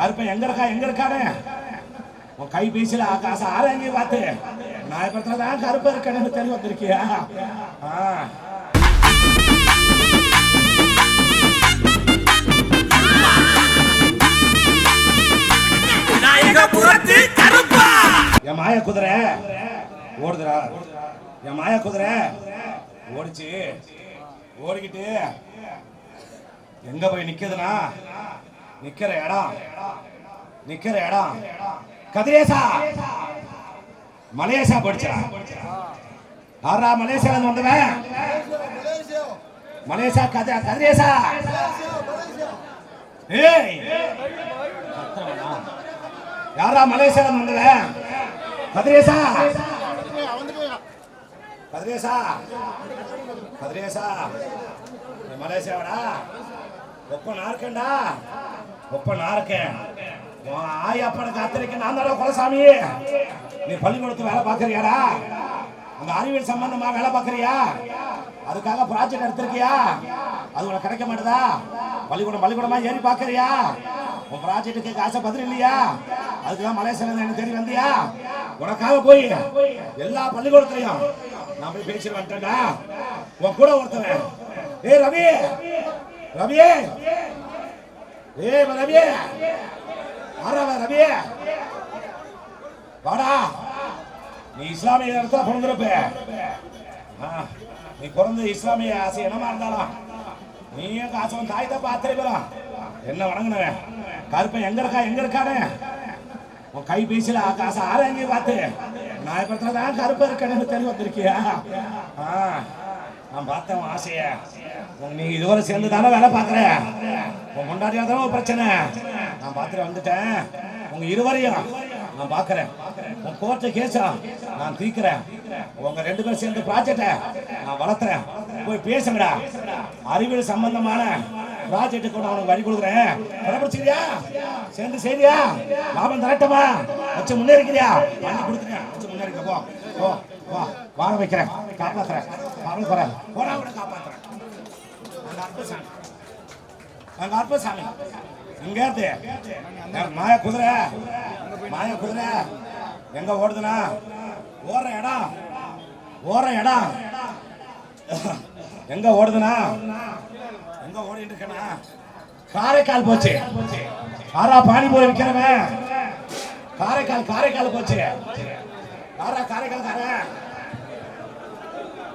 கருப்பன் எங்க இருக்கா? எங்க இருக்கானே? உன் கை பேசல ஆகாச ஆரங்கி பார்த்து. நாயபுரத்துல தான் கருப்பு இருக்கணும்னு தெரிய வந்திருக்கியா? ஆ. என் மாய குதிரை ஓடுதுடா. என் மாய குதிரை ஓடிச்சு. ஓடிக்கிட்டு எங்க போய் நிக்குதுன்னா நிக்கிற இடம் நிக்கிற இடம் கதிரேசா. மலேசியா படிச்சா ஆறா மலேசியால இருந்து வந்தவன்? மலேசியா கதிர கதிரேசா. ஏய். யாரா மலேசியால இருந்து வந்தவன்? கதிரேசா. கதிரேசா. கதிரேசா. மலேசியாவடா. ஒப்ப நாற்கண்டா ஒப்ப நான் இருக்கேன். ஆயா ஆயப்பனை காத்திருக்க நான் தானே குலசாமி நீ பள்ளிக்கூடத்து வேலை பார்க்குறியாடா? அந்த அறிவியல் சம்பந்தமா வேலை பார்க்குறியா? அதுக்காக ப்ராஜெக்ட் எடுத்திருக்கியா? அது உனக்கு கிடைக்க மாட்டுதா? பள்ளிக்கூடம் பள்ளிக்கூடமா ஏறி பார்க்குறியா? உன் ப்ராஜெக்ட்டுக்கு காசை பதில் இல்லையா? அதுக்குதான் மலேசியால எனக்கு தேடி வந்தியா? உனக்காக போய் எல்லா பள்ளிக்கூடத்துலையும் நான் போய் பேசி வந்துட்டேன்டா. உன் கூட ஒருத்தவன் ஏய் ரவி. ரவி ஏய் ரவி ஆறாவ ரவி வாடா. நீ இஸ்லாமிய இடத்துல பிறந்திருப்ப நீ பிறந்த இஸ்லாமிய ஆசை என்னமா இருந்தாலும். நீயும் காசும் தாய் தப்ப ஆத்திரப்பலாம் என்ன வணங்கினவன் கருப்பன் எங்க இருக்கா எங்க இருக்கானே? உன் கை பேசல காசு ஆரங்கி பார்த்து. நாயபுரத்துல தான் கருப்பு இருக்கேன்னு தெரிய வந்திருக்கியா? ஆ, நான் பார்த்தேன் ஆசைய. உன் நீ இதுவரை சேர்ந்து தானே வேலை பார்க்குறேன் உன் முன்னாடியா தானே ஒரு பிரச்சனை. நான் பார்த்துட்டு வந்துட்டேன். உங்க இருவரையும் நான் பார்க்குறேன். உன் கோர்ட்டு கேஸா நான் தீர்க்கிறேன். உங்க ரெண்டு பேரும் சேர்ந்து ப்ராஜெக்டை நான் வளர்த்துறேன். போய் பேசுங்கடா. அறிவியல் சம்பந்தமான ப்ராஜெக்ட்டுக்கு நான் உனக்கு வழி கொடுக்குறேன். கடைபிடிச்சிக்கிறியா சேர்ந்து செய்றியா லாபம் தரட்டமா? வச்சு முன்னேறிக்கிறியா? பண்ணி கொடுத்துறேன் வச்சு முன்னேறிக்க. போ. போ. வா. வாழ வைக்கிறேன். காப்பாத்துறேன். கவலை போறேன் போடா விட காப்பாத்துறேன். அந்த அற்பசாமி அந்த அற்பசாமி இங்க இருந்து. மாய குதிரை. மாய குதிரை. எங்க ஓடுதுனா ஓடுற இடம். ஓடுற இடம். எங்க ஓடுதுனா எங்க ஓடிட்டு இருக்கனா காரைக்கால் போச்சு. காரா பானிபூரி விற்கிறவன் காரைக்கால் காரைக்கால் போச்சு. ஆறா காரைக்கால் காரன்